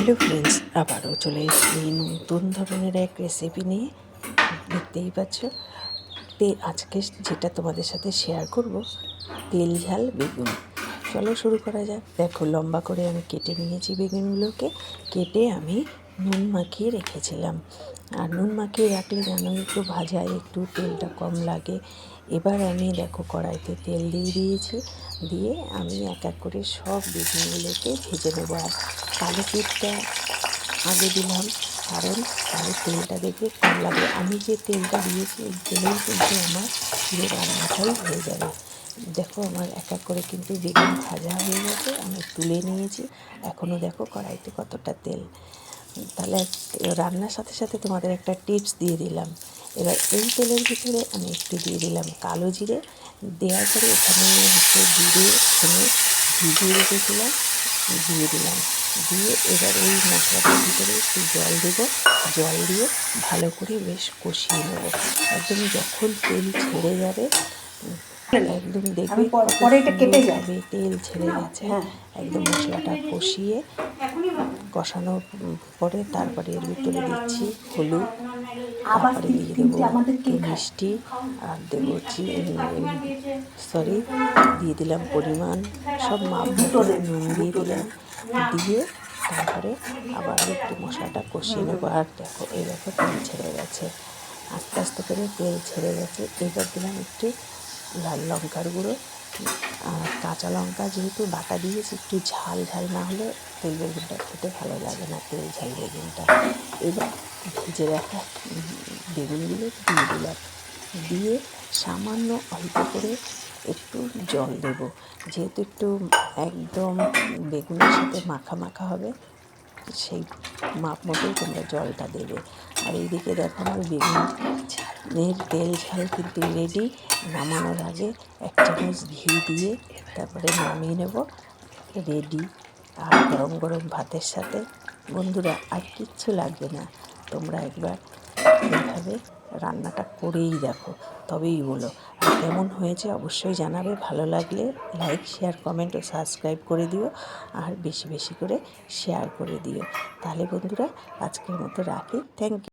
Hello friends আবারও চলে এসেছি নতুন ধরনের এক রেসিপি নিয়ে। দেখতেই পাচ্ছ? তে আজকে যেটা তোমাদের সাথে শেয়ার করব, তেল ঝাল বেগুন। চলো শুরু করা যাক। দেখো, লম্বা করে আমি কেটে নিয়েছি বেগুনগুলোকে। কেটে আমি নুন মাখিয়ে রেখেছিলাম। আর নুন মাখিয়ে রাখলে জানো একটু ভাজায়, একটু তেলটা কম লাগে। এবার আমি দেখো, কড়াইতে তেল দিয়ে দিয়েছি। দিয়ে আমি এক এক করে সব বেগুনগুলোকে ভেজে নেব। আর কালো পিঠটা আগে দিলাম। কারণ তাহলে তেলটা দেখে কম লাগে আমি যে তেলটা দিয়েছি, ওই তেলেই কিন্তু আমার পুরো রান্নাটাই হয়ে যাবে। দেখো আমার এক এক করে কিন্তু বেগুন ভাজা হয়ে গেছে, আমি তুলে নিয়েছি। এখনও দেখো কড়াইতে কতটা তেল। তাহলে রান্নার সাথে সাথে তোমাদের একটা টিপস দিয়ে দিলাম। এবার এই তেলের ভিতরে আমি একটু দিয়ে দিলাম কালো জিরে। দেওয়ার পরে এখানে হচ্ছে জিরে এখানে ভিজিয়ে রেখেছিলাম। দিয়ে দিলাম। দিয়ে এবার এই মশলাটার ভিতরে একটু জল দেবো। জল দিয়ে ভালো করে বেশ কষিয়ে নেব। একদম যখন তেল ছেড়ে যাবে একদম দেখবে পরে এটা কেটে যাবে তেল ছেড়ে গেছে। হ্যাঁ। একদম মশলাটা কষিয়ে কষানোর পরে তারপরে এর ভিতরে দিচ্ছি হলুদ। তারপরে দিয়ে দেবো? মিষ্টি। আর দেবো সরি দিয়ে দিলাম পরিমাণ। সব মাপ নুন দিয়ে দিলাম। দিয়ে তারপরে আবার একটু মশলাটা কষিয়ে নেব। আর দেখো, এই দেখো তেল ছেড়ে গেছে। আস্তে আস্তে করে তেল ছেড়ে গেছে। এবার দিলাম একটু লাল লঙ্কার গুঁড়ো আর কাঁচা লঙ্কা যেহেতু বাটা দিয়েছি, একটু ঝাল ঝাল না হলে তেল বেগুনটা খেতে ভালো লাগে না, তেল ঝাল বেগুনটা। এবার ভেজে রাখা বেগুনগুলো দিয়ে দিলাম। দিয়ে সামান্য অল্প করে একটু জল দেব। যেহেতু একটু একদম বেগুনের সাথে মাখা মাখা হবে, সেই মাপ মতোই তোমরা জলটা দেবে। আর এইদিকে দেখো আমার বেগুনের তেল ঝাল কিন্তু রেডি নামানোর আগে এক চামচ ঘি দিয়ে তারপরে নামিয়ে নেব রেডি আর গরম গরম ভাতের সাথে, বন্ধুরা আর কিচ্ছু লাগবে না। তোমরা একবার এইভাবে রান্নাটা করেই দেখো, তবেই বলো। আর কেমন হয়েছে অবশ্যই জানাবে, ভালো লাগলে লাইক শেয়ার কমেন্ট ও সাবস্ক্রাইব করে দিও, আর বেশি বেশি করে শেয়ার করে দিও। তাহলে বন্ধুরা, আজকের মতো রাখি। Thank you